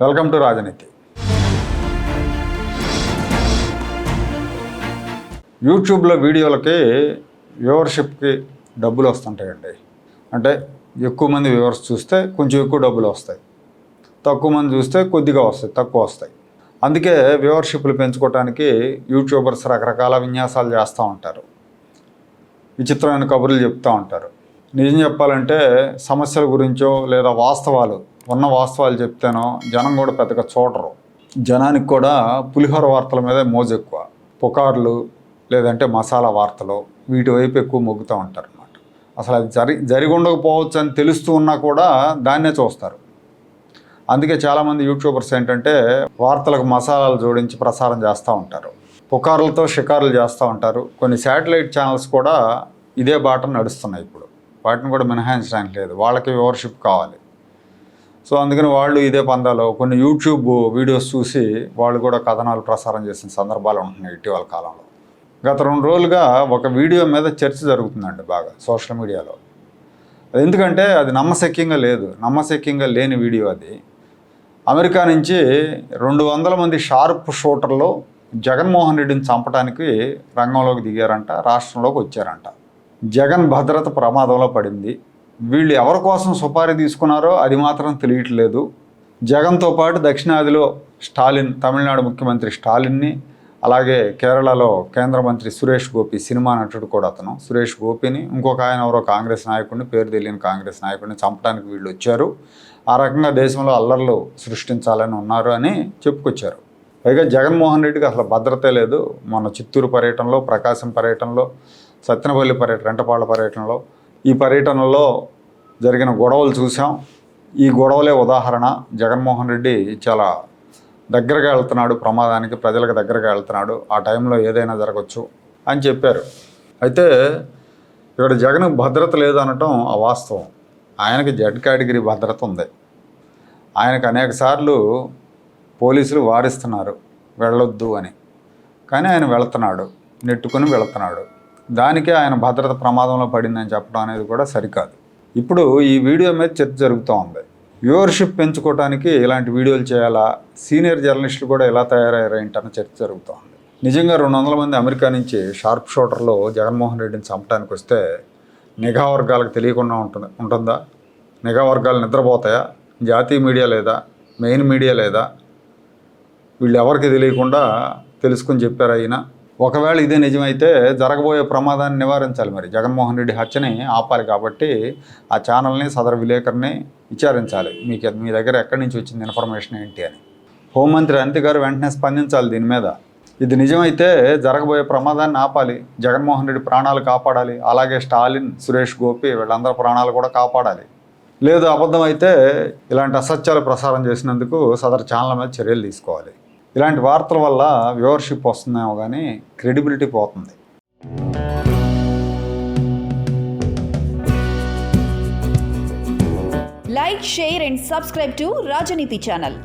Welcome to రాజనీతి. యూట్యూబ్లో వీడియోలకి వ్యూవర్షిప్కి డబ్బులు వస్తుంటాయండి. అంటే ఎక్కువ మంది వ్యూవర్స్ చూస్తే కొంచెం ఎక్కువ డబ్బులు వస్తాయి. తక్కువ మంది చూస్తే కొద్దిగా వస్తాయి తక్కువ వస్తాయి. అందుకే వ్యూవర్షిప్లు పెంచుకోవడానికి యూట్యూబర్స్ రకరకాల విన్యాసాలు చేస్తూ ఉంటారు. విచిత్రమైన కబుర్లు చెప్తూ ఉంటారు. నిజం చెప్పాలంటే సమస్యల గురించో లేదా వాస్తవాలు ఉన్న వాస్తవాలు చెప్తేనో జనం కూడా పెద్దగా చూడరు. జనానికి కూడా పులిహోర వార్తల మీద మోజు ఎక్కువ. పుకార్లు లేదంటే మసాలా వార్తలు వీటి వైపు ఎక్కువ మొగ్గుతూ ఉంటారు అన్నమాట అసలు అది జరి జరిగి ఉండకపోవచ్చు అని తెలుస్తూ ఉన్నా కూడా దాన్నే చూస్తారు. అందుకే చాలామంది యూట్యూబర్స్ ఏంటంటే వార్తలకు మసాలాలు జోడించి ప్రసారం చేస్తూ ఉంటారు. పుకార్లతో షికారులు చేస్తూ ఉంటారు. కొన్ని శాటిలైట్ ఛానల్స్ కూడా ఇదే బాట నడుస్తున్నాయి ఇప్పుడు. వాటిని కూడా మినహాయించడానికి లేదు. వాళ్ళకి వ్యూవర్షిప్ కావాలి. సో అందుకని వాళ్ళు ఇదే పందాలో కొన్ని యూట్యూబ్ వీడియోస్ చూసి వాళ్ళు కూడా కథనాలు ప్రసారం చేసిన సందర్భాలు ఉంటున్నాయి ఇటీవల కాలంలో. గత రెండు రోజులుగా ఒక వీడియో మీద చర్చ జరుగుతుందండి బాగా సోషల్ మీడియాలో. అది ఎందుకంటే అది నమ్మశక్యంగా లేదు నమ్మశక్యంగా లేని వీడియో అది. అమెరికా నుంచి రెండు వందల మంది షార్ప్ షూటర్లు జగన్మోహన్ రెడ్డిని చంపడానికి రంగంలోకి దిగారంట రాష్ట్రంలోకి వచ్చారంట. జగన్ భద్రత ప్రమాదంలో పడింది. వీళ్ళు ఎవరి కోసం సుపారీ తీసుకున్నారో అది మాత్రం తెలియట్లేదు. జగన్తో పాటు దక్షిణాదిలో స్టాలిన్ తమిళనాడు ముఖ్యమంత్రి స్టాలిన్ని అలాగే కేరళలో కేంద్ర మంత్రి సురేష్ గోపి సినిమా నటుడు కూడా అతను. సురేష్ గోపిని ఇంకొక ఆయన ఎవరో కాంగ్రెస్ నాయకుడిని పేరు తెలియని కాంగ్రెస్ నాయకుడిని చంపడానికి వీళ్ళు వచ్చారు. ఆ రకంగా దేశంలో అల్లర్లు సృష్టించాలని ఉన్నారు అని చెప్పుకొచ్చారు. పైగా జగన్మోహన్ రెడ్డికి అసలు భద్రతే లేదు. మొన్న చిత్తూరు పర్యటనలో ప్రకాశం పర్యటనలో సత్యనపల్లి పర్యటన రెంటపాళ్ళ పర్యటనలో ఈ పర్యటనలో జరిగిన గొడవలు చూసాం ఈ గొడవలే ఉదాహరణ. జగన్మోహన్ రెడ్డి చాలా దగ్గరగా వెళ్తున్నాడు. ప్రమాదానికి ప్రజలకు దగ్గరగా వెళ్తున్నాడు. ఆ టైంలో ఏదైనా జరగచ్చు అని చెప్పారు. అయితే ఇక్కడ జగన్ భద్రత లేదనటం అవాస్తవం. ఆయనకి జెడ్ కేటగిరీ భద్రత ఉంది. ఆయనకు అనేక సార్లు పోలీసులు వారిస్తున్నారు. వెళ్ళొద్దు అని. కానీ ఆయన వెళుతున్నాడు. నెట్టుకుని వెళుతున్నాడు. దానికే ఆయన భద్రత ప్రమాదంలో పడిందని చెప్పడం అనేది కూడా సరికాదు. ఇప్పుడు ఈ వీడియో మీద చర్చ జరుగుతూ ఉంది. వ్యూవర్షిప్ పెంచుకోవడానికి ఇలాంటి వీడియోలు చేయాలా? సీనియర్ జర్నలిస్టులు కూడా ఎలా తయారయ్యారు ఏంటన్న చర్చ జరుగుతోంది నిజంగా రెండు వందల మంది అమెరికా నుంచి షార్ప్ షూటర్లో జగన్మోహన్ రెడ్డిని చంపడానికి వస్తే నిఘా వర్గాలకు తెలియకుండా ఉంటుంది ఉంటుందా? నిఘా వర్గాలు నిద్రపోతాయా? జాతీయ మీడియా లేదా? మెయిన్ మీడియా లేదా? వీళ్ళు ఎవరికి తెలియకుండా తెలుసుకుని చెప్పారు అయినా ఒకవేళ ఇదే నిజమైతే జరగబోయే ప్రమాదాన్ని నివారించాలి మరి. జగన్మోహన్ రెడ్డి హత్యని ఆపాలి కాబట్టి ఆ ఛానల్ని సదరు విలేకరిని విచారించాలి. మీకు మీ దగ్గర ఎక్కడి నుంచి వచ్చింది ఇన్ఫర్మేషన్ ఏంటి అని. హోంమంత్రి అనిత గారు వెంటనే స్పందించాలి దీని మీద. ఇది నిజమైతే జరగబోయే ప్రమాదాన్ని ఆపాలి. జగన్మోహన్ రెడ్డి ప్రాణాలు కాపాడాలి. అలాగే స్టాలిన్ సురేష్ గోపి వీళ్ళందరి ప్రాణాలు కూడా కాపాడాలి. లేదు అబద్ధం అయితే ఇలాంటి అసత్యాలు ప్రసారం చేసినందుకు సదరు ఛానల్ మీద చర్యలు తీసుకోవాలి. ఇలాంటి వార్తల వల్ల వ్యూవర్షిప్ వస్తుందేమో కానీ క్రెడిబిలిటీ పోతుంది. Like share and subscribe to Rajaneeti channel.